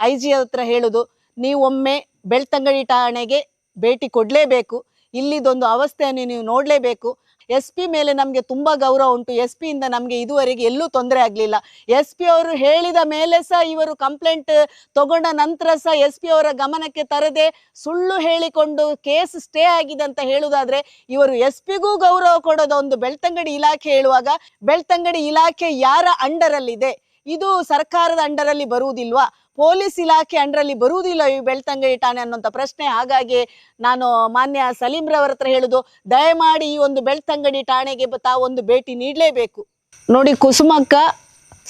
I G ಹತ್ರ ಹೇಳೋದು ನೀವೊಮ್ಮೆ ಬೆಳ್ತಂಗಡಿ ಠಾಣೆಗೆ ಭೇಟಿ ಕೊಡಲೇಬೇಕು. ಇಲ್ಲಿದೊಂದು ಅವಸ್ಥೆಯನ್ನು ನೀವು ನೋಡಲೇಬೇಕು. ಎಸ್ ಪಿ ಮೇಲೆ ನಮಗೆ ತುಂಬ ಗೌರವ ಉಂಟು. ಎಸ್ ಪಿಯಿಂದ ನಮಗೆ ಇದುವರೆಗೆ ಎಲ್ಲೂ ತೊಂದರೆ ಆಗಲಿಲ್ಲ. ಎಸ್ ಪಿ ಅವರು ಹೇಳಿದ ಮೇಲೆ ಸಹ ಇವರು ಕಂಪ್ಲೇಂಟ್ ತಗೊಂಡ ನಂತರ ಸಹ ಎಸ್ ಪಿ ಅವರ ಗಮನಕ್ಕೆ ತರದೆ ಸುಳ್ಳು ಹೇಳಿಕೊಂಡು ಕೇಸ್ ಸ್ಟೇ ಆಗಿದೆ ಅಂತ ಹೇಳುವುದಾದರೆ ಇವರು ಎಸ್ ಪಿಗೂ ಗೌರವ ಕೊಡೋದು ಒಂದು ಬೆಳ್ತಂಗಡಿ ಇಲಾಖೆ ಹೇಳುವಾಗ, ಬೆಳ್ತಂಗಡಿ ಇಲಾಖೆ ಯಾರ ಅಂಡರಲ್ಲಿದೆ? ಇದು ಸರ್ಕಾರದ ಅಂಡರಲ್ಲಿ ಬರುವುದಿಲ್ವಾ? ಪೊಲೀಸ್ ಇಲಾಖೆ ಅಂಡರಲ್ಲಿ ಬರುವುದಿಲ್ಲ ಈ ಬೆಳ್ತಂಗಡಿ ಠಾಣೆ ಅನ್ನೋಂಥ ಪ್ರಶ್ನೆ. ಹಾಗಾಗಿ ನಾನು ಮಾನ್ಯ ಸಲೀಂರವರ ಹತ್ರ ಹೇಳುದು, ದಯಮಾಡಿ ಈ ಒಂದು ಬೆಳ್ತಂಗಡಿ ಠಾಣೆಗೆ ತಾವು ಒಂದು ಭೇಟಿ ನೀಡಲೇಬೇಕು. ನೋಡಿ ಕುಸುಮಕ್ಕ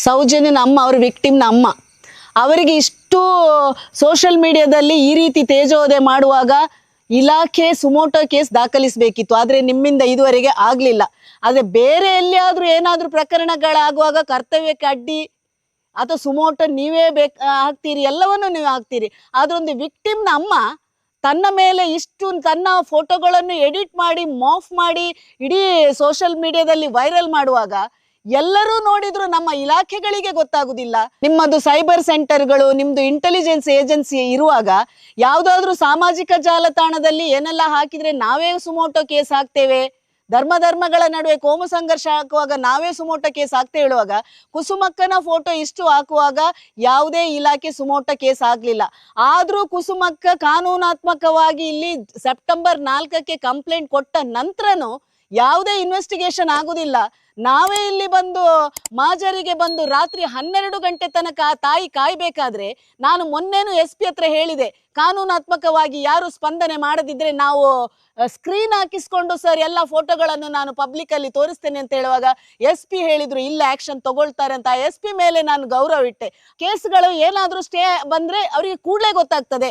ಸೌಜನ್ಯನ ಅಮ್ಮ ಅವ್ರ ವಿಕ್ಟಿಮ್ನ ಅಮ್ಮ ಅವರಿಗೆ ಇಷ್ಟು ಸೋಷಿಯಲ್ ಮೀಡಿಯಾದಲ್ಲಿ ಈ ರೀತಿ ತೇಜೋದೆ ಮಾಡುವಾಗ ಇಲಾಖೆ ಸುಮೋಟೋ ಕೇಸ್ ದಾಖಲಿಸಬೇಕಿತ್ತು. ಆದರೆ ನಿಮ್ಮಿಂದ ಇದುವರೆಗೆ ಆಗಲಿಲ್ಲ. ಆದರೆ ಬೇರೆ ಎಲ್ಲಿಯಾದರೂ ಏನಾದರೂ ಪ್ರಕರಣಗಳಾಗುವಾಗ ಕರ್ತವ್ಯಕ್ಕೆ ಅಡ್ಡಿ ಅಥವಾ ಸುಮೋಟೋ ನೀವೇ ಬೇಕು ಹಾಕ್ತೀರಿ, ಎಲ್ಲವನ್ನು ನೀವು ಹಾಕ್ತೀರಿ. ಆದ್ರೆ ಒಂದು ವಿಕ್ಟಿಮ್ನ ಅಮ್ಮ ತನ್ನ ಮೇಲೆ ಇಷ್ಟು ತನ್ನ ಫೋಟೋಗಳನ್ನು ಎಡಿಟ್ ಮಾಡಿ, ಮಾಫ್ ಮಾಡಿ, ಇಡೀ ಸೋಷಿಯಲ್ ಮೀಡಿಯಾದಲ್ಲಿ ವೈರಲ್ ಮಾಡುವಾಗ ಎಲ್ಲರೂ ನೋಡಿದ್ರು ನಮ್ಮ ಇಲಾಖೆಗಳಿಗೆ ಗೊತ್ತಾಗುದಿಲ್ಲ. ನಿಮ್ಮದು ಸೈಬರ್ ಸೆಂಟರ್ಗಳು ನಿಮ್ದು ಇಂಟೆಲಿಜೆನ್ಸ್ ಏಜೆನ್ಸಿ ಇರುವಾಗ ಯಾವುದಾದ್ರೂ ಸಾಮಾಜಿಕ ಜಾಲತಾಣದಲ್ಲಿ ಏನೆಲ್ಲ ಹಾಕಿದ್ರೆ ನಾವೇ ಸುಮೋಟೋ ಕೇಸ್ ಹಾಕ್ತೇವೆ? ಧರ್ಮ ಧರ್ಮಗಳ ನಡುವೆ ಕೋಮು ಸಂಘರ್ಷ ಹಾಕುವಾಗ ನಾವೇ ಸುಮೋಟ ಕೇಸ್ ಆಗ್ತಾ ಹೇಳುವಾಗ ಕುಸುಮಕ್ಕನ ಫೋಟೋ ಇಷ್ಟು ಹಾಕುವಾಗ ಯಾವುದೇ ಇಲಾಖೆ ಸುಮೋಟ ಕೇಸ್ ಆಗ್ಲಿಲ್ಲ ಆದ್ರೂ ಕುಸುಮಕ್ಕ ಕಾನೂನಾತ್ಮಕವಾಗಿ ಇಲ್ಲಿ ಸೆಪ್ಟೆಂಬರ್ ನಾಲ್ಕಕ್ಕೆ ಕಂಪ್ಲೇಂಟ್ ಕೊಟ್ಟ ನಂತರನು ಯಾವುದೇ ಇನ್ವೆಸ್ಟಿಗೇಷನ್ ಆಗುದಿಲ್ಲ. ನಾವೇ ಇಲ್ಲಿ ಬಂದು ಮಾಜರಿಗೆ ಬಂದು ರಾತ್ರಿ ಹನ್ನೆರಡು ಗಂಟೆ ತನಕ ತಾಯಿ ಕಾಯ್ಬೇಕಾದ್ರೆ ನಾನು ಮೊನ್ನೆನು ಎಸ್ ಪಿ ಹತ್ರ ಹೇಳಿದೆ, ಕಾನೂನಾತ್ಮಕವಾಗಿ ಯಾರು ಸ್ಪಂದನೆ ಮಾಡದಿದ್ರೆ ನಾವು ಸ್ಕ್ರೀನ್ ಹಾಕಿಸ್ಕೊಂಡು ಸರ್ ಎಲ್ಲ ಫೋಟೋಗಳನ್ನು ನಾನು ಪಬ್ಲಿಕ್ ಅಲ್ಲಿ ತೋರಿಸ್ತೇನೆ ಅಂತ ಹೇಳುವಾಗ ಎಸ್ ಪಿ ಹೇಳಿದ್ರು, ಇಲ್ಲ ಆಕ್ಷನ್ ತಗೊಳ್ತಾರೆ ಅಂತ. ಎಸ್ ಪಿ ಮೇಲೆ ನಾನು ಗೌರವ ಇಟ್ಟೆ. ಕೇಸ್ಗಳು ಏನಾದ್ರೂ ಸ್ಟೇ ಬಂದ್ರೆ ಅವರಿಗೆ ಕೂಡಲೇ ಗೊತ್ತಾಗ್ತದೆ.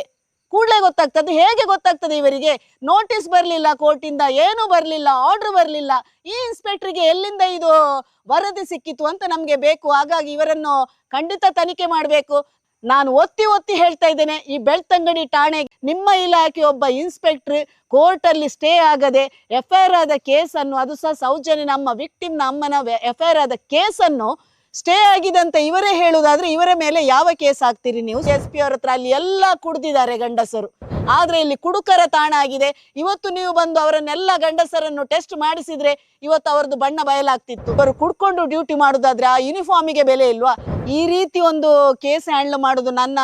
ಕೂಡಲೇ ಗೊತ್ತಾಗ್ತದೆ. ಹೇಗೆ ಗೊತ್ತಾಗ್ತದೆ ಇವರಿಗೆ? ನೋಟಿಸ್ ಬರಲಿಲ್ಲ, ಕೋರ್ಟಿಂದ ಏನು ಬರಲಿಲ್ಲ, ಆರ್ಡರ್ ಬರಲಿಲ್ಲ. ಈ ಇನ್ಸ್ಪೆಕ್ಟರ್ಗೆ ಎಲ್ಲಿಂದ ಇದು ವರದಿ ಸಿಕ್ಕಿತು ಅಂತ ನಮಗೆ ಬೇಕು. ಹಾಗಾಗಿ ಇವರನ್ನು ಖಂಡಿತ ತನಿಖೆ ಮಾಡಬೇಕು. ನಾನು ಒತ್ತಿ ಒತ್ತಿ ಹೇಳ್ತಾ ಇದ್ದೇನೆ, ಈ ಬೆಳ್ತಂಗಡಿ ಠಾಣೆ ನಿಮ್ಮ ಇಲಾಖೆ ಒಬ್ಬ ಇನ್ಸ್ಪೆಕ್ಟರ್ ಕೋರ್ಟ್ ಅಲ್ಲಿ ಸ್ಟೇ ಆಗದೆ ಎಫ್ ಐ ಆರ್ ಆದ ಕೇಸನ್ನು, ಅದು ಸಹ ಸೌಜನ್ಯ ನಮ್ಮ ವಿಕ್ಟಿಮ್ನ ಅಮ್ಮನ ಎಫ್ ಐ ಆರ್ ಆದ ಕೇಸನ್ನು ಸ್ಟೇ ಆಗಿದೆ ಅಂತ ಇವರೇ ಹೇಳುವುದಾದ್ರೆ ಇವರ ಮೇಲೆ ಯಾವ ಕೇಸ್ ಹಾಕ್ತೀರಿ ನೀವು? ಎಸ್ ಪಿ ಅವ್ರ ಹತ್ರ ಅಲ್ಲಿ ಎಲ್ಲ ಕುಡ್ದಿದ್ದಾರೆ ಗಂಡಸರು. ಆದ್ರೆ ಇಲ್ಲಿ ಕುಡುಕರ ತಾಣ ಆಗಿದೆ. ಇವತ್ತು ನೀವು ಬಂದು ಅವರನ್ನೆಲ್ಲ ಗಂಡಸರನ್ನು ಟೆಸ್ಟ್ ಮಾಡಿಸಿದ್ರೆ ಇವತ್ತು ಅವರದ್ದು ಬಣ್ಣ ಬಯಲಾಗ್ತಿತ್ತು. ಅವರು ಕುಡ್ಕೊಂಡು ಡ್ಯೂಟಿ ಮಾಡುದಾದ್ರೆ ಆ ಯೂನಿಫಾರ್ಮಿಗೆ ಬೆಲೆ ಇಲ್ವಾ? ಈ ರೀತಿ ಒಂದು ಕೇಸ್ ಹ್ಯಾಂಡಲ್ ಮಾಡೋದು ನನ್ನ,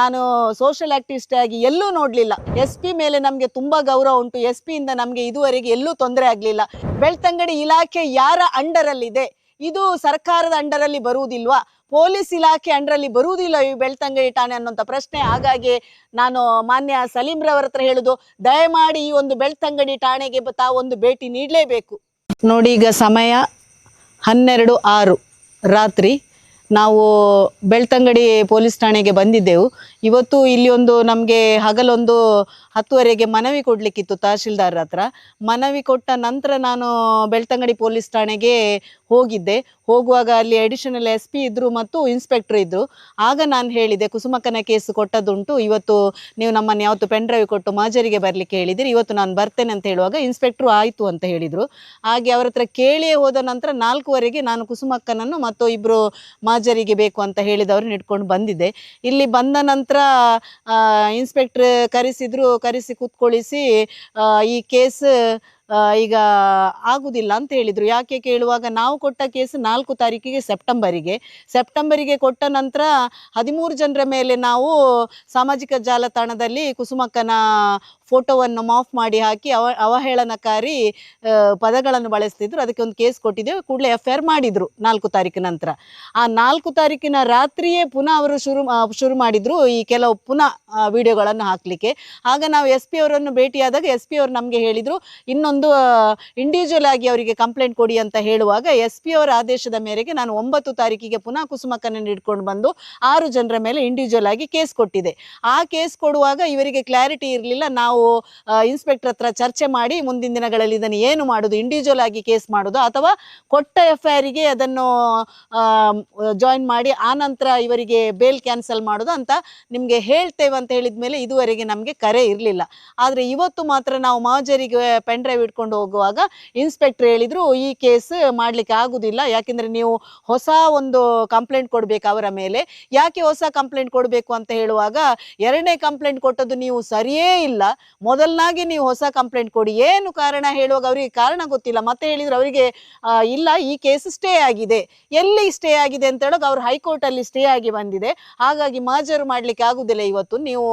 ನಾನು ಸೋಷಿಯಲ್ ಆಕ್ಟಿವಿಸ್ಟ್ ಆಗಿ ಎಲ್ಲೂ ನೋಡ್ಲಿಲ್ಲ. ಎಸ್ ಪಿ ಮೇಲೆ ನಮಗೆ ತುಂಬಾ ಗೌರವ ಉಂಟು. ಎಸ್ ಪಿ ಇಂದ ನಮಗೆ ಇದುವರೆಗೆ ಎಲ್ಲೂ ತೊಂದರೆ ಆಗ್ಲಿಲ್ಲ. ಬೆಳ್ತಂಗಡಿ ಇಲಾಖೆ ಯಾರ ಅಂಡರಲ್ಲಿದೆ ಇದು ಸರ್ಕಾರದ ಅಂಡರಲ್ಲಿ ಬರುವುದಿಲ್ವಾ? ಪೊಲೀಸ್ ಇಲಾಖೆ ಅಂಡರಲ್ಲಿ ಬರುವುದಿಲ್ಲ ಈ ಬೆಳ್ತಂಗಡಿ ಠಾಣೆ ಅನ್ನುವಂಥ ಪ್ರಶ್ನೆ. ಹಾಗಾಗಿ ನಾನು ಮಾನ್ಯ ಸಲೀಂರವರ ಹತ್ರ ಹೇಳುದು, ದಯಮಾಡಿ ಈ ಒಂದು ಬೆಳ್ತಂಗಡಿ ಠಾಣೆಗೆ ತಾವೊಂದು ಭೇಟಿ ನೀಡಲೇಬೇಕು. ನೋಡಿ, ಈಗ ಸಮಯ ಹನ್ನೆರಡು ಆರು ರಾತ್ರಿ. ನಾವು ಬೆಳ್ತಂಗಡಿ ಪೊಲೀಸ್ ಠಾಣೆಗೆ ಬಂದಿದ್ದೆವು. ಇವತ್ತು ಇಲ್ಲಿ ಒಂದು ನಮಗೆ ಹಗಲೊಂದು ಹತ್ತುವರೆಗೆ ಮನವಿ ಕೊಡಲಿಕ್ಕಿತ್ತು ತಹಶೀಲ್ದಾರ್ ಹತ್ರ. ಮನವಿ ಕೊಟ್ಟ ನಂತರ ನಾನು ಬೆಳ್ತಂಗಡಿ ಪೊಲೀಸ್ ಠಾಣೆಗೆ ಹೋಗಿದ್ದೆ. ಹೋಗುವಾಗ ಅಲ್ಲಿ ಅಡಿಷನಲ್ ಎಸ್ ಪಿ ಇದ್ದರು ಮತ್ತು ಇನ್ಸ್ಪೆಕ್ಟರ್ ಇದ್ದರು ಆಗ ನಾನು ಹೇಳಿದೆ, ಕುಸುಮಕ್ಕನ ಕೇಸ್ ಕೊಟ್ಟದ್ದುಂಟು. ಇವತ್ತು ನೀವು ನಮ್ಮನ್ನು ಯಾವತ್ತು ಪೆನ್ ಡ್ರೈವ್ ಕೊಟ್ಟು ಮಾಜರಿಗೆ ಬರಲಿಕ್ಕೆ ಹೇಳಿದಿರಿ. ಇವತ್ತು ನಾನು ಬರ್ತೇನೆ ಅಂತ ಹೇಳುವಾಗ ಇನ್ಸ್ಪೆಕ್ಟ್ರು ಆಯಿತು ಅಂತ ಹೇಳಿದರು. ಹಾಗೆ ಅವರ ಹತ್ರ ಕೇಳಿಯೇ ಹೋದ ನಂತರ ನಾಲ್ಕುವರೆಗೆ ನಾನು ಕುಸುಮಕ್ಕನನ್ನು ಮತ್ತು ಇಬ್ಬರು ಮಾಜರಿಗೆ ಬೇಕು ಅಂತ ಹೇಳಿದವ್ರನ್ನ ಇಟ್ಕೊಂಡು ಬಂದಿದ್ದೆ. ಇಲ್ಲಿ ಬಂದ ನಂತರ ಇನ್ಸ್ಪೆಕ್ಟ್ರ್ ಕರೆಸಿದ್ರು, ಕರೆಸಿ ಕೂತ್ಕೊಳಿಸಿ ಈ ಕೇಸ್ ಈಗ ಆಗುದಿಲ್ಲ ಅಂತ ಹೇಳಿದ್ರು. ಯಾಕೆ ಕೇಳುವಾಗ ನಾವು ಕೊಟ್ಟ ಕೇಸ್ ನಾಲ್ಕು ತಾರೀಕಿಗೆ ಸೆಪ್ಟೆಂಬರಿಗೆ. ಸೆಪ್ಟೆಂಬರಿಗೆ ಕೊಟ್ಟ ನಂತರ ಹದಿಮೂರು ಜನರ ಮೇಲೆ ನಾವು ಸಾಮಾಜಿಕ ಜಾಲತಾಣದಲ್ಲಿ ಕುಸುಮಕ್ಕನ ಫೋಟೋವನ್ನು ಮಾಫ್ ಮಾಡಿ ಹಾಕಿ ಅವ, ಅವಹೇಳನಕಾರಿ ಪದಗಳನ್ನು ಬಳಸ್ತಿದ್ರು. ಅದಕ್ಕೆ ಒಂದು ಕೇಸ್ ಕೊಟ್ಟಿದ್ದೇವೆ. ಕೂಡಲೇ ಎಫ್ ಐ ಆರ್ ಮಾಡಿದ್ರು ನಾಲ್ಕು ತಾರೀಕಿನ ನಂತರ. ಆ ನಾಲ್ಕು ತಾರೀಕಿನ ರಾತ್ರಿಯೇ ಪುನಃ ಅವರು ಶುರು ಶುರು ಮಾಡಿದ್ರು ಈ ಕೆಲವು ಪುನಃ ವಿಡಿಯೋಗಳನ್ನು ಹಾಕಲಿಕ್ಕೆ. ಆಗ ನಾವು ಎಸ್ ಪಿ ಅವರನ್ನು ಭೇಟಿಯಾದಾಗ ಎಸ್ ಪಿ ಅವರು ನಮಗೆ ಹೇಳಿದರು, ಇನ್ನೊಂದು ಇಂಡಿವಿಜುವಲ್ ಆಗಿ ಅವರಿಗೆ ಕಂಪ್ಲೇಂಟ್ ಕೊಡಿ ಅಂತ ಹೇಳುವಾಗ ಎಸ್ ಪಿ ಅವರ ಆದೇಶದ ಮೇರೆಗೆ ನಾನು ಒಂಬತ್ತು ತಾರೀಕಿಗೆ ಪುನಃ ಕುಸುಮಕ್ಕನನ್ನು ಇಟ್ಕೊಂಡು ಬಂದು ಆರು ಜನರ ಮೇಲೆ ಇಂಡಿವಿಜುವಲ್ ಆಗಿ ಕೇಸ್ ಕೊಟ್ಟಿದೆ. ಆ ಕೇಸ್ ಕೊಡುವಾಗ ಇವರಿಗೆ ಕ್ಲಾರಿಟಿ ಇರಲಿಲ್ಲ. ನಾವು ಇನ್ಸ್ಪೆಕ್ಟರ್ ಹತ್ರ ಚರ್ಚೆ ಮಾಡಿ ಮುಂದಿನ ದಿನಗಳಲ್ಲಿ ಇದನ್ನು ಏನು ಮಾಡೋದು ಇಂಡಿವಿಜುವಲ್ ಆಗಿ ಕೇಸ್ ಮಾಡೋದು ಅಥವಾ ಕೊಟ್ಟ ಎಫ್ ಐ ಆರ್ಗೆ ಅದನ್ನು ಜಾಯಿನ್ ಮಾಡಿ ಆ ನಂತರ ಇವರಿಗೆ ಬೇಲ್ ಕ್ಯಾನ್ಸಲ್ ಮಾಡೋದು ಅಂತ ನಿಮಗೆ ಹೇಳ್ತೇವೆ ಅಂತ ಹೇಳಿದ ಮೇಲೆ ಇದುವರೆಗೆ ನಮಗೆ ಕರೆ ಇರಲಿಲ್ಲ. ಆದರೆ ಇವತ್ತು ಮಾತ್ರ ನಾವು ಮಾಜರಿಗೆ ಪೆನ್ ಡ್ರೈವ್ ಇಟ್ಕೊಂಡು ಹೋಗುವಾಗ ಇನ್ಸ್ಪೆಕ್ಟರ್ ಹೇಳಿದ್ರು, ಈ ಕೇಸ್ ಮಾಡ್ಲಿಕ್ಕೆ ಆಗುದಿಲ್ಲ. ಯಾಕೆಂದ್ರೆ ನೀವು ಹೊಸ ಒಂದು ಕಂಪ್ಲೇಂಟ್ ಕೊಡ್ಬೇಕು ಅವರ ಮೇಲೆ. ಯಾಕೆ ಹೊಸ ಕಂಪ್ಲೇಂಟ್ ಕೊಡಬೇಕು ಅಂತ ಹೇಳುವಾಗ, ಎರಡನೇ ಕಂಪ್ಲೇಂಟ್ ಕೊಟ್ಟದ್ದು ನೀವು ಸರಿಯೇ ಇಲ್ಲ. ಮೊದಲನಾಗಿ ನೀವು ಹೊಸ ಕಂಪ್ಲೇಂಟ್ ಕೊಡಿ. ಏನು ಕಾರಣ? ಹೇಳುವಾಗ ಅವರಿಗೆ ಕಾರಣ ಗೊತ್ತಿಲ್ಲ. ಮತ್ತೆ ಹೇಳಿದ್ರು, ಅವರಿಗೆ ಇಲ್ಲ, ಈ ಕೇಸ್ ಸ್ಟೇ ಆಗಿದೆ. ಎಲ್ಲಿ ಸ್ಟೇ ಆಗಿದೆ? ಅಂತ ಹೇಳುವಾಗ ಅವ್ರು ಹೈಕೋರ್ಟ್ ಅಲ್ಲಿ ಸ್ಟೇ ಆಗಿ ಬಂದಿದೆ. ಹಾಗಾಗಿ ಮಾಜರು ಮಾಡ್ಲಿಕ್ಕೆ ಆಗುದಿಲ್ಲ ಇವತ್ತು. ನೀವು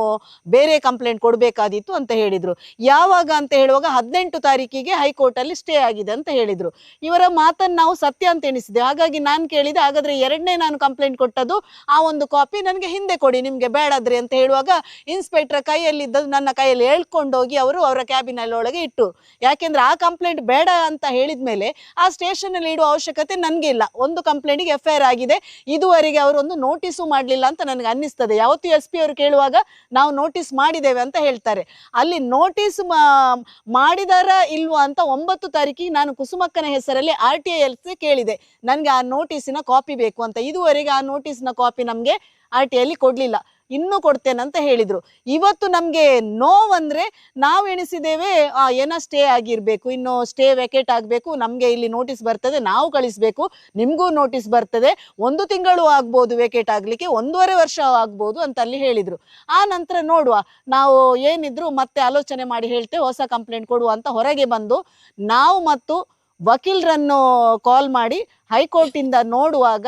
ಬೇರೆ ಕಂಪ್ಲೇಂಟ್ ಕೊಡಬೇಕಾದಿತ್ತು ಅಂತ ಹೇಳಿದ್ರು. ಯಾವಾಗ ಅಂತ ಹೇಳುವಾಗ ಹದಿನೆಂಟು ತಾರೀಕಿಗೆ ಹೈಕೋರ್ಟ್ ಅಲ್ಲಿ ಸ್ಟೇ ಆಗಿದೆ ಅಂತ ಹೇಳಿದ್ರು. ಇವರ ಮಾತನ್ನು ನಾವು ಸತ್ಯ ಅಂತ ಎಣಿಸಿದೆ. ಹಾಗಾಗಿ ನಾನು ಕೇಳಿದೆ, ಹಾಗಾದ್ರೆ ಎರಡನೇ ನಾನು ಕಂಪ್ಲೇಂಟ್ ಕೊಟ್ಟದ್ದು ಆ ಒಂದು ಕಾಪಿ ನನಗೆ ಹಿಂದೆ ಕೊಡಿ, ನಿಮಗೆ ಬೇಡಾದ್ರೆ ಅಂತ ಹೇಳುವಾಗ ಇನ್ಸ್ಪೆಕ್ಟರ್ ಕೈಯಲ್ಲಿದ್ದದ್ದು ನನ್ನ ಕೈಯಲ್ಲಿ ಹೇಳ್ಕೊಂಡೋಗಿ ಅವರು ಅವರ ಕ್ಯಾಬಿನಲ್ಲಿ ಒಳಗೆ ಇಟ್ಟು. ಯಾಕೆಂದ್ರೆ ಆ ಕಂಪ್ಲೇಂಟ್ ಬೇಡ ಅಂತ ಹೇಳಿದ ಮೇಲೆ ಆ ಸ್ಟೇಷನ್ ಅಲ್ಲಿ ಇಡುವ ಅವಶ್ಯಕತೆ ನನಗೆ ಇಲ್ಲ. ಒಂದು ಕಂಪ್ಲೇಂಟಿಗೆ ಎಫ್ ಐ ಆಗಿದೆ, ಇದುವರೆಗೆ ಅವರು ಒಂದು ನೋಟಿಸು ಮಾಡಲಿಲ್ಲ ಅಂತ ನನಗೆ ಅನ್ನಿಸ್ತದೆ. ಯಾವತ್ತು ಎಸ್ ಪಿ ಅವರು ಕೇಳುವಾಗ ನಾವು ನೋಟಿಸ್ ಮಾಡಿದ್ದೇವೆ ಅಂತ ಹೇಳ್ತಾರೆ. ಅಲ್ಲಿ ನೋಟಿಸ್ ಮಾಡಿದಾರ ಇಲ್ವಾ ಅಂತ ಒಂಬತ್ತು ತಾರೀಕಿಗೆ ನಾನು ಕುಸುಮಕ್ಕನ ಹೆಸರಲ್ಲಿ ಆರ್ ಟಿ ಐ ಎಲ್ ಕೇಳಿದೆ. ನನಗೆ ಆ ನೋಟಿಸಿನ ಕಾಪಿ ಬೇಕು ಅಂತ. ಇದುವರೆಗೆ ಆ ನೋಟಿಸ್ನ ಕಾಪಿ ನಮಗೆ ಆರ್ ಟಿ ಐಲಿ ಕೊಡಲಿಲ್ಲ. ಇನ್ನೂ ಕೊಡ್ತೇನೆ ಅಂತ ಹೇಳಿದರು. ಇವತ್ತು ನಮಗೆ ನೋವಂದರೆ ನಾವು ಎಣಿಸಿದ್ದೇವೆ ಏನೋ ಸ್ಟೇ ಆಗಿರಬೇಕು, ಇನ್ನು ಸ್ಟೇ ವೆಕೇಟ್ ಆಗಬೇಕು, ನಮಗೆ ಇಲ್ಲಿ ನೋಟಿಸ್ ಬರ್ತದೆ, ನಾವು ಕಳಿಸ್ಬೇಕು, ನಿಮಗೂ ನೋಟಿಸ್ ಬರ್ತದೆ, ಒಂದು ತಿಂಗಳು ಆಗ್ಬೋದು ವೆಕೇಟ್ ಆಗಲಿಕ್ಕೆ, ಒಂದೂವರೆ ವರ್ಷ ಆಗ್ಬೋದು ಅಂತ ಅಲ್ಲಿ ಹೇಳಿದರು. ಆ ನಂತರ ನೋಡುವ, ನಾವು ಏನಿದ್ರು ಮತ್ತೆ ಆಲೋಚನೆ ಮಾಡಿ ಹೇಳ್ತೇವೆ ಹೊಸ ಕಂಪ್ಲೇಂಟ್ ಕೊಡುವ ಅಂತ ಹೊರಗೆ ಬಂದು, ನಾವು ಮತ್ತು ವಕೀಲರನ್ನು ಕಾಲ್ ಮಾಡಿ, ಹೈಕೋರ್ಟಿಂದ ನೋಡುವಾಗ,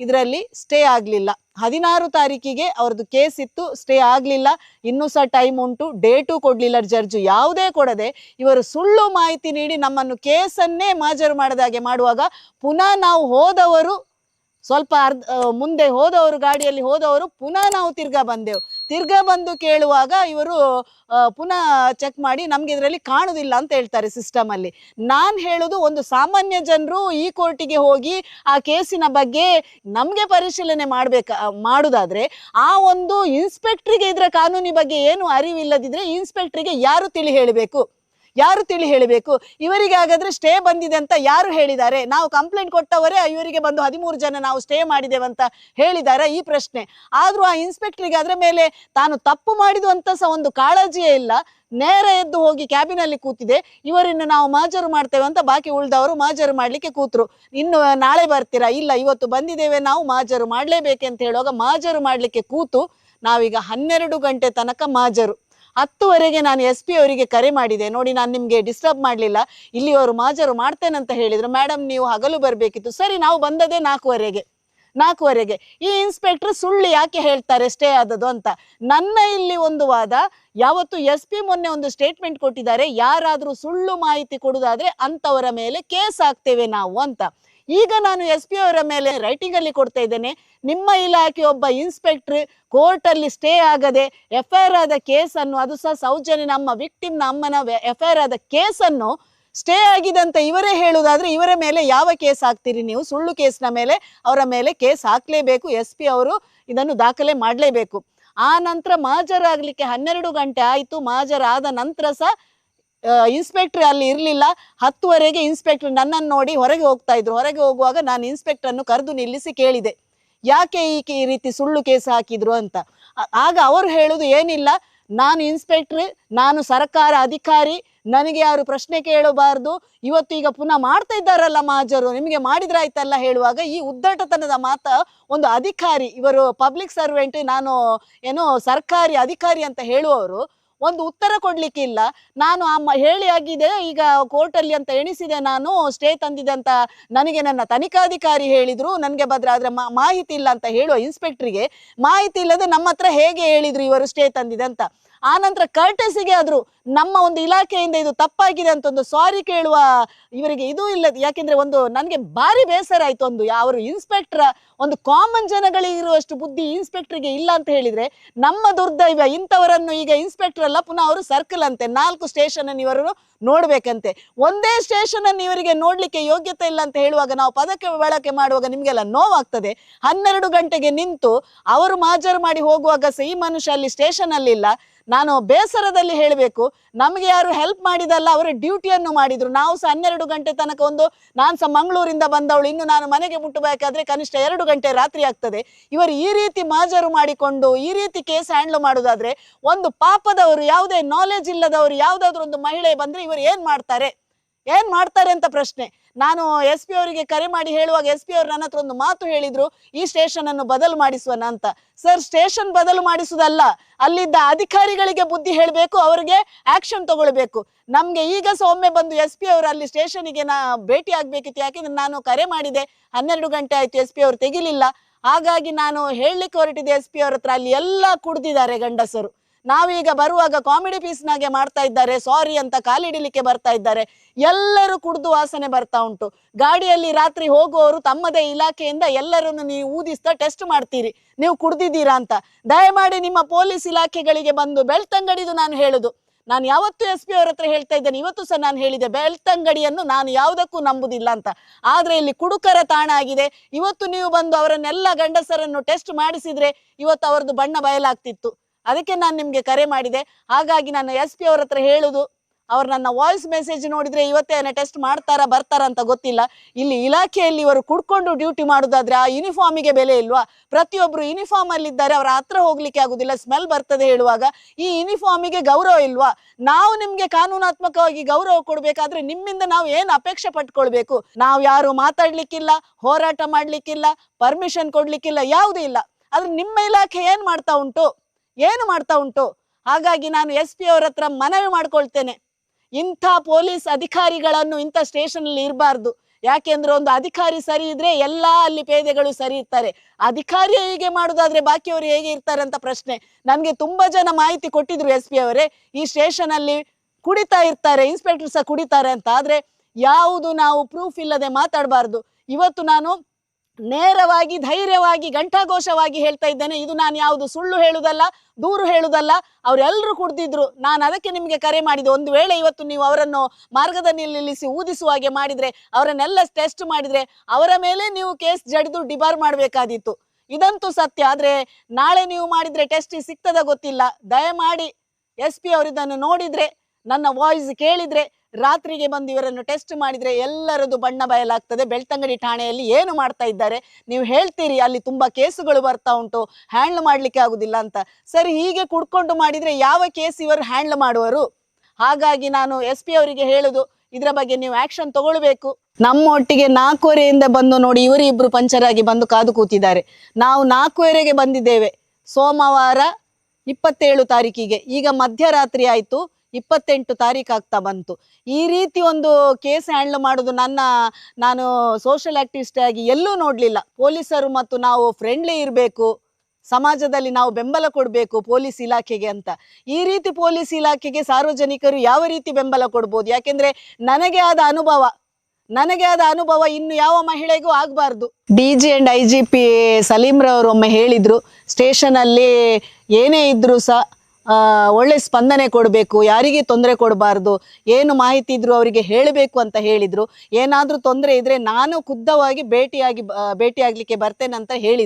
ಇದರಲ್ಲಿ ಸ್ಟೇ ಆಗಲಿಲ್ಲ. ಹದಿನಾರು ತಾರೀಕಿಗೆ ಅವ್ರದ್ದು ಕೇಸ್ ಇತ್ತು ಸ್ಟೇ ಆಗಲಿಲ್ಲ, ಇನ್ನೂ ಸಹ ಟೈಮ್ ಉಂಟು ಡೇಟು ಕೊಡಲಿಲ್ಲ ಜಡ್ಜು ಯಾವುದೇ ಕೊಡದೆ ಇವರು ಸುಳ್ಳು ಮಾಹಿತಿ ನೀಡಿ ನಮ್ಮನ್ನು ಕೇಸನ್ನೇ ಮಾಜರು ಮಾಡಿದ ಹಾಗೆ ಮಾಡುವಾಗ ಪುನಃ ನಾವು ಹೋದವರು ಸ್ವಲ್ಪ ಅರ್ಧ ಮುಂದೆ ಹೋದವರು ಗಾಡಿಯಲ್ಲಿ ಹೋದವರು ಪುನಃ ನಾವು ತಿರ್ಗಾ ಬಂದೆವು. ತಿರ್ಗಾ ಬಂದು ಕೇಳುವಾಗ ಇವರು ಪುನಃ ಚೆಕ್ ಮಾಡಿ ನಮ್ಗೆ ಇದರಲ್ಲಿ ಕಾಣುವುದಿಲ್ಲ ಅಂತ ಹೇಳ್ತಾರೆ ಸಿಸ್ಟಮ್ ಅಲ್ಲಿ. ನಾನು ಹೇಳೋದು ಒಂದು ಸಾಮಾನ್ಯ ಜನರು ಈ ಕೋರ್ಟಿಗೆ ಹೋಗಿ ಆ ಕೇಸಿನ ಬಗ್ಗೆ ನಮಗೆ ಪರಿಶೀಲನೆ ಮಾಡ್ಬೇಕ ಮಾಡುದಾದ್ರೆ ಆ ಒಂದು ಇನ್ಸ್ಪೆಕ್ಟ್ರಿಗೆ ಇದರ ಕಾನೂನಿ ಬಗ್ಗೆ ಏನು ಅರಿವಿಲ್ಲದಿದ್ರೆ ಇನ್ಸ್ಪೆಕ್ಟ್ರಿಗೆ ಯಾರು ತಿಳಿ ಹೇಳಬೇಕು? ಯಾರು ತಿಳಿ ಹೇಳಬೇಕು? ಇವರಿಗೆ ಹಾಗಾದ್ರೆ ಸ್ಟೇ ಬಂದಿದೆ ಅಂತ ಯಾರು ಹೇಳಿದ್ದಾರೆ? ನಾವು ಕಂಪ್ಲೇಂಟ್ ಕೊಟ್ಟವರೇ, ಇವರಿಗೆ ಬಂದು ಹದಿಮೂರು ಜನ ನಾವು ಸ್ಟೇ ಮಾಡಿದ್ದೇವೆ ಅಂತ ಹೇಳಿದ್ದಾರೆ ಈ ಪ್ರಶ್ನೆ. ಆದ್ರೂ ಆ ಇನ್ಸ್ಪೆಕ್ಟರ್ಗೆ ಅದರ ಮೇಲೆ ತಾನು ತಪ್ಪು ಮಾಡಿದು ಅಂತ ಸಹ ಒಂದು ಕಾಳಜಿಯೇ ಇಲ್ಲ. ನೇರ ಎದ್ದು ಹೋಗಿ ಕ್ಯಾಬಿನಲ್ಲಿ ಕೂತಿದೆ. ಇವರನ್ನು ನಾವು ಮಾಜರು ಮಾಡ್ತೇವೆ ಅಂತ ಬಾಕಿ ಉಳಿದವರು ಮಾಜರು ಮಾಡ್ಲಿಕ್ಕೆ ಕೂತ್ರು. ಇನ್ನು ನಾಳೆ ಬರ್ತೀರಾ? ಇಲ್ಲ, ಇವತ್ತು ಬಂದಿದ್ದೇವೆ, ನಾವು ಮಾಜರು ಅಂತ ಹೇಳುವಾಗ ಮಾಜರು ಮಾಡ್ಲಿಕ್ಕೆ ಕೂತು ನಾವೀಗ ಹನ್ನೆರಡು ಗಂಟೆ ತನಕ ಮಾಜರು. ಹತ್ತುವರೆಗೆ ನಾನು ಎಸ್ ಪಿ ಅವರಿಗೆ ಕರೆ ಮಾಡಿದೆ. ನೋಡಿ, ನಾನು ನಿಮಗೆ ಡಿಸ್ಟರ್ಬ್ ಮಾಡಲಿಲ್ಲ. ಇಲ್ಲಿ ಅವರು ಮಾಜರು ಮಾಡ್ತೇನೆ ಅಂತ ಹೇಳಿದರು. ಮೇಡಮ್ ನೀವು ಹಗಲು ಬರಬೇಕಿತ್ತು. ಸರಿ, ನಾವು ಬಂದದೇ ನಾಲ್ಕುವರೆಗೆ. ನಾಲ್ಕುವರೆಗೆ. ಈ ಇನ್ಸ್ಪೆಕ್ಟರ್ ಸುಳ್ಳು ಯಾಕೆ ಹೇಳ್ತಾರೆ? ಸ್ಟೇ ಆದದ್ದು ಅಂತ. ನನ್ನ ಇಲ್ಲಿ ಒಂದು ವಾದ. ಯಾವತ್ತು ಎಸ್ ಪಿ ಮೊನ್ನೆ ಒಂದು ಸ್ಟೇಟ್ಮೆಂಟ್ ಕೊಟ್ಟಿದ್ದಾರೆ. ಯಾರಾದರೂ ಸುಳ್ಳು ಮಾಹಿತಿ ಕೊಡುದಾದ್ರೆ ಅಂತವರ ಮೇಲೆ ಕೇಸ್ ಹಾಕ್ತೇವೆ ನಾವು ಅಂತ. ಈಗ ನಾನು ಎಸ್ ಪಿ ಅವರ ಮೇಲೆ ರೈಟಿಂಗ್ ಅಲ್ಲಿ ಕೊಡ್ತಾ ಇದ್ದೇನೆ. ನಿಮ್ಮ ಇಲಾಖೆ ಒಬ್ಬ ಇನ್ಸ್ಪೆಕ್ಟರ್ ಕೋರ್ಟ್ ಅಲ್ಲಿ ಸ್ಟೇ ಆಗದೆ ಎಫ್ ಐ ಆರ್ ಆದ ಕೇಸನ್ನು, ಅದು ಸಹ ಸೌಜನ್ಯ ನಮ್ಮ ವಿಕ್ಟಿಮ್ನ ಅಮ್ಮನ ಎಫ್ ಐ ಆರ್ ಆದ ಕೇಸನ್ನು ಸ್ಟೇ ಆಗಿದೆ ಅಂತ ಇವರೇ ಹೇಳುವುದಾದ್ರೆ ಇವರ ಮೇಲೆ ಯಾವ ಕೇಸ್ ಹಾಕ್ತೀರಿ ನೀವು? ಸುಳ್ಳು ಕೇಸ್ನ ಮೇಲೆ, ಅವರ ಮೇಲೆ ಕೇಸ್ ಹಾಕ್ಲೇಬೇಕು ಎಸ್ ಪಿ ಅವರು ಇದನ್ನು ದಾಖಲೆ ಮಾಡಲೇಬೇಕು. ಆ ನಂತರ ಮಾಜರಾಗಲಿಕ್ಕೆ ಹನ್ನೆರಡು ಗಂಟೆ ಆಯಿತು. ಮಾಜರಾದ ನಂತರ ಸಹ ಇನ್ಸ್ಪೆಕ್ಟರ್ ಅಲ್ಲಿ ಇರಲಿಲ್ಲ. ಹತ್ತುವರೆಗೆ ಇನ್ಸ್ಪೆಕ್ಟರ್ ನನ್ನನ್ನು ನೋಡಿ ಹೊರಗೆ ಹೋಗ್ತಾ ಇದ್ರು. ಹೊರಗೆ ಹೋಗುವಾಗ ನಾನು ಇನ್ಸ್ಪೆಕ್ಟರ್ ಅನ್ನು ಕರೆದು ನಿಲ್ಲಿಸಿ ಕೇಳಿದೆ. ಯಾಕೆ ಈ ಈ ರೀತಿ ಸುಳ್ಳು ಕೇಸ್ ಹಾಕಿದ್ರು ಅಂತ. ಆಗ ಅವರು ಹೇಳುದು ಏನಿಲ್ಲ. ನಾನು ಇನ್ಸ್ಪೆಕ್ಟ್ರ್ ನಾನು ಸರ್ಕಾರ ಅಧಿಕಾರಿ, ನನಗೆ ಯಾರು ಪ್ರಶ್ನೆ ಕೇಳಬಾರ್ದು. ಇವತ್ತು ಈಗ ಪುನಃ ಮಾಡ್ತಾ ಇದ್ದಾರಲ್ಲ ಮಾಜರು, ನಿಮಗೆ ಮಾಡಿದ್ರಾಯ್ತಲ್ಲ ಹೇಳುವಾಗ ಈ ಉದ್ದಟತನದ ಮಾತ ಒಂದು ಅಧಿಕಾರಿ, ಇವರು ಪಬ್ಲಿಕ್ ಸರ್ವೆಂಟ್ ನಾನು ಏನೋ ಸರ್ಕಾರಿ ಅಧಿಕಾರಿ ಅಂತ ಹೇಳುವವರು ಒಂದು ಉತ್ತರ ಕೊಡಲಿಕ್ಕಿಲ್ಲ ನಾನು ಆ ಮ- ಹೇಳಿ ಆಗಿದೆ, ಈಗ ಕೋರ್ಟಲ್ಲಿ ಅಂತ ಎಣಿಸಿದೆ ನಾನು, ಸ್ಟೇ ತಂದಿದೆ ಅಂತ ನನಗೆ ನನ್ನ ತನಿಖಾಧಿಕಾರಿ ಹೇಳಿದರು, ನನಗೆ ಬದ್ರ, ಆದ್ರೆ ಮಾಹಿತಿ ಇಲ್ಲ ಅಂತ ಹೇಳುವ ಇನ್ಸ್ಪೆಕ್ಟ್ರಿಗೆ ಮಾಹಿತಿ ಇಲ್ಲದೆ ನಮ್ಮ ಹತ್ರ ಹೇಗೆ ಹೇಳಿದರು ಇವರು ಸ್ಟೇ ತಂದಿದೆ ಅಂತ. ಆ ನಂತರ ಕರ್ಟಸಿಗೆ ಆದ್ರು ನಮ್ಮ ಒಂದು ಇಲಾಖೆಯಿಂದ ಇದು ತಪ್ಪಾಗಿದೆ ಅಂತ ಒಂದು ಸಾರಿ ಕೇಳುವ ಇವರಿಗೆ ಇದು ಇಲ್ಲ ಯಾಕೆಂದ್ರೆ ಒಂದು ನನಗೆ ಭಾರಿ ಬೇಸರ ಆಯ್ತು ಒಂದು ಅವರು ಇನ್ಸ್ಪೆಕ್ಟರ್ ಒಂದು ಕಾಮನ್ ಜನಗಳಿಗೆ ಇರುವಷ್ಟು ಬುದ್ಧಿ ಇನ್ಸ್ಪೆಕ್ಟರ್ಗೆ ಇಲ್ಲ ಅಂತ ಹೇಳಿದ್ರೆ ನಮ್ಮ ದುರ್ದೈವ ಇಂಥವರನ್ನು ಈಗ ಇನ್ಸ್ಪೆಕ್ಟರ್ ಅಲ್ಲ, ಪುನಃ ಅವರು ಸರ್ಕಲ್ ಅಂತೆ, ನಾಲ್ಕು ಸ್ಟೇಷನ್ ಅನ್ನು ಇವರು ನೋಡ್ಬೇಕಂತೆ. ಒಂದೇ ಸ್ಟೇಷನ್ ಅನ್ನು ಇವರಿಗೆ ನೋಡ್ಲಿಕ್ಕೆ ಯೋಗ್ಯತೆ ಇಲ್ಲ ಅಂತ ಹೇಳುವಾಗ ನಾವು ಪದಕ್ಕೆ ಬಳಕೆ ಮಾಡುವಾಗ ನಿಮಗೆಲ್ಲ ನೋವಾಗ್ತದೆ. ಹನ್ನೆರಡು ಗಂಟೆಗೆ ನಿಂತು ಅವರು ಮಾಜರು ಮಾಡಿ ಹೋಗುವಾಗ ಸಹ ಈ ಮನುಷ್ಯ ಅಲ್ಲಿ ಸ್ಟೇಷನ್ ಅಲ್ಲಿ ಇಲ್ಲ ನಾನು ಬೇಸರದಲ್ಲಿ ಹೇಳಬೇಕು, ನಮಗೆ ಯಾರು ಹೆಲ್ಪ್ ಮಾಡಿದಲ್ಲ, ಅವರ ಡ್ಯೂಟಿಯನ್ನು ಮಾಡಿದರು. ನಾವು ಸಹ ಹನ್ನೆರಡು ಗಂಟೆ ತನಕ ಒಂದು, ನಾನು ಸಹ ಮಂಗಳೂರಿಂದ ಬಂದವಳು, ಇನ್ನು ನಾನು ಮನೆಗೆ ಮುಟ್ಟಬೇಕಾದ್ರೆ ಕನಿಷ್ಠ ಎರಡು ಗಂಟೆ ರಾತ್ರಿ ಆಗ್ತದೆ. ಇವರು ಈ ರೀತಿ ಮಾಜರು ಮಾಡಿಕೊಂಡು, ಈ ರೀತಿ ಕೇಸ್ ಹ್ಯಾಂಡ್ಲ್ ಮಾಡೋದಾದ್ರೆ, ಒಂದು ಪಾಪದವರು, ಯಾವುದೇ ನಾಲೆಜ್ ಇಲ್ಲದವರು, ಯಾವುದಾದ್ರೂ ಒಂದು ಮಹಿಳೆ ಬಂದರೆ ಇವರು ಏನು ಮಾಡ್ತಾರೆ? ಏನು ಮಾಡ್ತಾರೆ ಅಂತ ಪ್ರಶ್ನೆ. ನಾನು ಎಸ್ ಪಿ ಅವರಿಗೆ ಕರೆ ಮಾಡಿ ಹೇಳುವಾಗ ಎಸ್ ಪಿ ಅವರು ನನ್ನ ಹತ್ರ ಒಂದು ಮಾತು ಹೇಳಿದ್ರು, ಈ ಸ್ಟೇಷನ್ ಅನ್ನು ಬದಲು ಮಾಡಿಸುವನ ಅಂತ. ಸರ್ ಸ್ಟೇಷನ್ ಬದಲು ಮಾಡಿಸುವುದಲ್ಲ, ಅಲ್ಲಿದ್ದ ಅಧಿಕಾರಿಗಳಿಗೆ ಬುದ್ಧಿ ಹೇಳಬೇಕು, ಅವರಿಗೆ ಆಕ್ಷನ್ ತಗೊಳ್ಬೇಕು. ನಮ್ಗೆ ಈಗ ಸಹ ಒಮ್ಮೆ ಬಂದು ಎಸ್ ಪಿ ಅವರು ಅಲ್ಲಿ ಸ್ಟೇಷನ್ಗೆ ನಾ ಭೇಟಿ ಆಗ್ಬೇಕಿತ್ತು, ಯಾಕೆಂದ್ರೆ ನಾನು ಕರೆ ಮಾಡಿದೆ. ಹನ್ನೆರಡು ಗಂಟೆ ಆಯ್ತು ಎಸ್ ಪಿ ಅವರು ತೆಗಿಲಿಲ್ಲ. ಹಾಗಾಗಿ ನಾನು ಹೇಳಲಿಕ್ಕೆ ಹೊರಟಿದ್ದೆ ಎಸ್ ಪಿ ಅವ್ರ ಹತ್ರ, ಅಲ್ಲಿ ಎಲ್ಲ ಕುಡ್ದಿದ್ದಾರೆ ಗಂಡಸರು. ನಾವೀಗ ಬರುವಾಗ ಕಾಮಿಡಿ ಪೀಸ್ನಾಗೆ ಮಾಡ್ತಾ ಇದ್ದಾರೆ, ಸಾರಿ ಅಂತ ಕಾಲಿಡಿಲಿಕ್ಕೆ ಬರ್ತಾ ಇದ್ದಾರೆ. ಎಲ್ಲರೂ ಕುಡಿದು ವಾಸನೆ ಬರ್ತಾ ಉಂಟು. ಗಾಡಿಯಲ್ಲಿ ರಾತ್ರಿ ಹೋಗುವವರು ತಮ್ಮದೇ ಇಲಾಖೆಯಿಂದ ಎಲ್ಲರನ್ನು ನೀವು ಊದಿಸ್ತಾ ಟೆಸ್ಟ್ ಮಾಡ್ತೀರಿ. ನೀವು ಕುಡ್ದಿದ್ದೀರಾ ಅಂತ. ದಯಮಾಡಿ ನಿಮ್ಮ ಪೊಲೀಸ್ ಇಲಾಖೆಗಳಿಗೆ ಬಂದು ಬೆಳ್ತಂಗಡಿದು ನಾನು ಹೇಳುದು. ನಾನು ಯಾವತ್ತು ಎಸ್ ಪಿ ಅವ್ರ ಹತ್ರ ಹೇಳ್ತಾ ಇದ್ದೇನೆ, ಇವತ್ತು ಸಹ ನಾನು ಹೇಳಿದೆ ಬೆಳ್ತಂಗಡಿಯನ್ನು ನಾನು ಯಾವುದಕ್ಕೂ ನಂಬುದಿಲ್ಲ ಅಂತ. ಆದ್ರೆ ಇಲ್ಲಿ ಕುಡುಕರ ತಾಣ ಆಗಿದೆ. ಇವತ್ತು ನೀವು ಬಂದು ಅವರನ್ನೆಲ್ಲ ಗಂಡಸರನ್ನು ಟೆಸ್ಟ್ ಮಾಡಿಸಿದ್ರೆ ಇವತ್ತು ಅವರದ್ದು ಬಣ್ಣ ಬಯಲಾಗ್ತಿತ್ತು. ಅದಕ್ಕೆ ನಾನು ನಿಮಗೆ ಕರೆ ಮಾಡಿದೆ. ಹಾಗಾಗಿ ನಾನು ಎಸ್ ಪಿ ಅವ್ರ ಹತ್ರ ಹೇಳುದು, ಅವ್ರು ನನ್ನ ವಾಯ್ಸ್ ಮೆಸೇಜ್ ನೋಡಿದ್ರೆ ಇವತ್ತೇನೆ ಟೆಸ್ಟ್ ಮಾಡ್ತಾರಾ, ಬರ್ತಾರ ಅಂತ ಗೊತ್ತಿಲ್ಲ. ಇಲ್ಲಿ ಇಲಾಖೆಯಲ್ಲಿ ಇವರು ಕುಡ್ಕೊಂಡು ಡ್ಯೂಟಿ ಮಾಡುದಾದ್ರೆ ಆ ಯೂನಿಫಾರ್ಮಿಗೆ ಬೆಲೆ ಇಲ್ವಾ? ಪ್ರತಿಯೊಬ್ರು ಯೂನಿಫಾರ್ಮ್ ಅಲ್ಲಿ ಇದ್ದಾರೆ ಅವರ ಹತ್ರ ಹೋಗ್ಲಿಕ್ಕೆ ಆಗುದಿಲ್ಲ ಸ್ಮೆಲ್ ಬರ್ತದೆ ಹೇಳುವಾಗ. ಈ ಯೂನಿಫಾರ್ಮಿಗೆ ಗೌರವ ಇಲ್ವಾ? ನಾವು ನಿಮ್ಗೆ ಕಾನೂನಾತ್ಮಕವಾಗಿ ಗೌರವ ಕೊಡ್ಬೇಕಾದ್ರೆ ನಿಮ್ಮಿಂದ ನಾವು ಏನು ಅಪೇಕ್ಷೆ ಪಟ್ಕೊಳ್ಬೇಕು? ನಾವು ಯಾರು ಮಾತಾಡ್ಲಿಕ್ಕಿಲ್ಲ, ಹೋರಾಟ ಮಾಡ್ಲಿಕ್ಕಿಲ್ಲ ಪರ್ಮಿಷನ್ ಕೊಡ್ಲಿಕ್ಕಿಲ್ಲ, ಯಾವುದೂ ಇಲ್ಲ. ಆದ್ರೆ ನಿಮ್ಮ ಇಲಾಖೆ ಏನ್ ಮಾಡ್ತಾ ಉಂಟು? ಏನು ಮಾಡ್ತಾ ಉಂಟು? ಹಾಗಾಗಿ ನಾನು ಎಸ್ ಪಿ ಅವ್ರ ಹತ್ರ ಮನವಿ ಮಾಡ್ಕೊಳ್ತೇನೆ. ಇಂಥ ಪೊಲೀಸ್ ಅಧಿಕಾರಿಗಳನ್ನು ಇಂಥ ಸ್ಟೇಷನ್ ಅಲ್ಲಿ ಇರಬಾರ್ದು ಯಾಕೆಂದ್ರೆ ಒಂದು ಅಧಿಕಾರಿ ಸರಿ ಇದ್ರೆ ಎಲ್ಲಾ ಅಲ್ಲಿ ಪೇದೆಗಳು ಸರಿ ಇರ್ತಾರೆ. ಅಧಿಕಾರಿ ಹೇಗೆ ಮಾಡುದಾದ್ರೆ ಬಾಕಿಯವರು ಹೇಗೆ ಇರ್ತಾರೆ ಅಂತ ಪ್ರಶ್ನೆ. ನನಗೆ ತುಂಬಾ ಜನ ಮಾಹಿತಿ ಕೊಟ್ಟಿದ್ರು ಎಸ್ ಪಿ ಅವರೇ. ಈ ಸ್ಟೇಷನ್ ಅಲ್ಲಿ ಕುಡಿತಾ ಇರ್ತಾರೆ, ಇನ್ಸ್ಪೆಕ್ಟರ್ ಸಹ ಕುಡಿತಾರೆ ಅಂತ. ಆದ್ರೆ ಯಾವುದು ನಾವು ಪ್ರೂಫ್ ಇಲ್ಲದೆ ಮಾತಾಡಬಾರ್ದು. ಇವತ್ತು ನಾನು ನೇರವಾಗಿ, ಧೈರ್ಯವಾಗಿ, ಘಂಟಾಘೋಷವಾಗಿ ಹೇಳ್ತಾ ಇದ್ದೇನೆ. ಇದು ನಾನು ಯಾವುದು ಸುಳ್ಳು ಹೇಳುವುದಲ್ಲ ದೂರು ಹೇಳುವುದಲ್ಲ ಅವರೆಲ್ಲರೂ ಕುಡ್ದಿದ್ರು. ನಾನು ಅದಕ್ಕೆ ನಿಮಗೆ ಕರೆ ಮಾಡಿದೆ. ಒಂದು ವೇಳೆ ಇವತ್ತು ನೀವು ಅವರನ್ನು ಮಾರ್ಗದಲ್ಲಿ ನಿಲ್ಲಿಸಿ ಊದಿಸುವ ಹಾಗೆ ಮಾಡಿದರೆ, ಅವರನ್ನೆಲ್ಲ ಟೆಸ್ಟ್ ಮಾಡಿದರೆ, ಅವರ ಮೇಲೆ ನೀವು ಕೇಸ್ ಜಡಿದು ಡಿಬಾರ್ ಮಾಡಬೇಕಾದಿತ್ತು ಇದಂತೂ ಸತ್ಯ. ಆದರೆ ನಾಳೆ ನೀವು ಮಾಡಿದರೆ ಟೆಸ್ಟ್ ಸಿಗ್ತದ ಗೊತ್ತಿಲ್ಲ. ದಯಮಾಡಿ ಎಸ್ ಪಿ ಅವರಿದ್ದನ್ನು ನೋಡಿದ್ರೆ, ನನ್ನ ವಾಯ್ಸ್ ಕೇಳಿದ್ರೆ ರಾತ್ರಿಗೆ ಬಂದು ಇವರನ್ನು ಟೆಸ್ಟ್ ಮಾಡಿದ್ರೆ ಎಲ್ಲರದ್ದು ಬಣ್ಣ ಬಯಲಾಗ್ತದೆ. ಬೆಳ್ತಂಗಡಿ ಠಾಣೆಯಲ್ಲಿ ಏನು ಮಾಡ್ತಾ ಇದ್ದಾರೆ? ನೀವು ಹೇಳ್ತೀರಿ, ಅಲ್ಲಿ ತುಂಬ ಕೇಸುಗಳು ಬರ್ತಾ ಉಂಟು ಹ್ಯಾಂಡ್ಲ್ ಮಾಡ್ಲಿಕ್ಕೆ ಆಗುದಿಲ್ಲ ಅಂತ. ಸರಿ, ಹೀಗೆ ಕುಡ್ಕೊಂಡು ಮಾಡಿದ್ರೆ ಯಾವ ಕೇಸ್ ಇವರು ಹ್ಯಾಂಡ್ಲ್ ಮಾಡುವರು? ಹಾಗಾಗಿ ನಾನು ಎಸ್ ಪಿ ಅವರಿಗೆ ಹೇಳುದು, ಇದರ ಬಗ್ಗೆ ನೀವು ಆಕ್ಷನ್ ತಗೊಳ್ಬೇಕು. ನಮ್ಮ ಒಟ್ಟಿಗೆ ನಾಲ್ಕೂವರೆಯಿಂದ ಬಂದು ನೋಡಿ ಇವರು ಇಬ್ರು ಪಂಚರ್ ಆಗಿ ಬಂದು ಕಾದು ಕೂತಿದ್ದಾರೆ. ನಾವು ನಾಲ್ಕೂವರೆಗೆ ಬಂದಿದ್ದೇವೆ. ಸೋಮವಾರ ಇಪ್ಪತ್ತೇಳು ತಾರೀಕಿಗೆ. ಈಗ ಮಧ್ಯರಾತ್ರಿ ಆಯ್ತು. ಇಪ್ಪತ್ತೆಂಟು ತಾರೀಕು ಆಗ್ತಾ ಬಂತು. ಈ ರೀತಿ ಒಂದು ಕೇಸ್ ಹ್ಯಾಂಡ್ಲ್ ಮಾಡೋದು ನನ್ನ, ನಾನು ಸೋಷಿಯಲ್ ಆಕ್ಟಿವಿಸ್ಟ್ ಆಗಿ ಎಲ್ಲೂ ನೋಡಲಿಲ್ಲ. ಪೊಲೀಸರು ಮತ್ತು ನಾವು ಫ್ರೆಂಡ್ಲಿ ಇರಬೇಕು, ಸಮಾಜದಲ್ಲಿ ನಾವು ಬೆಂಬಲ ಕೊಡಬೇಕು ಪೊಲೀಸ್ ಇಲಾಖೆಗೆ ಅಂತ. ಈ ರೀತಿ ಪೊಲೀಸ್ ಇಲಾಖೆಗೆ ಸಾರ್ವಜನಿಕರು ಯಾವ ರೀತಿ ಬೆಂಬಲ ಕೊಡ್ಬೋದು? ಯಾಕೆಂದ್ರೆ ನನಗೆ ಆದ ಅನುಭವ, ನನಗೆ ಆದ ಅನುಭವ ಇನ್ನು ಯಾವ ಮಹಿಳೆಗೂ ಆಗಬಾರ್ದು. D G and I G P ಸಲೀಮ್ರವರು ಒಮ್ಮೆ ಹೇಳಿದ್ರು ಸ್ಟೇಷನಲ್ಲಿ ಏನೇ ಇದ್ರೂ ಸಹ ಒಳ್ಳೆ ಸ್ಪಂದನೆ ಕೊಡಬೇಕು, ಯಾರಿಗೆ ತೊಂದರೆ ಕೊಡಬಾರ್ದು, ಏನು ಮಾಹಿತಿ ಇದ್ರು ಅವರಿಗೆ ಹೇಳಬೇಕು ಅಂತ ಹೇಳಿದ್ರು. ಏನಾದರೂ ತೊಂದರೆ ಇದ್ರೆ ನಾನು ಖುದ್ದವಾಗಿ ಭೇಟಿಯಾಗಿ ಭೇಟಿಯಾಗಲಿಕ್ಕೆ ಬರ್ತೇನೆ ಅಂತ ಹೇಳಿದ್ರು.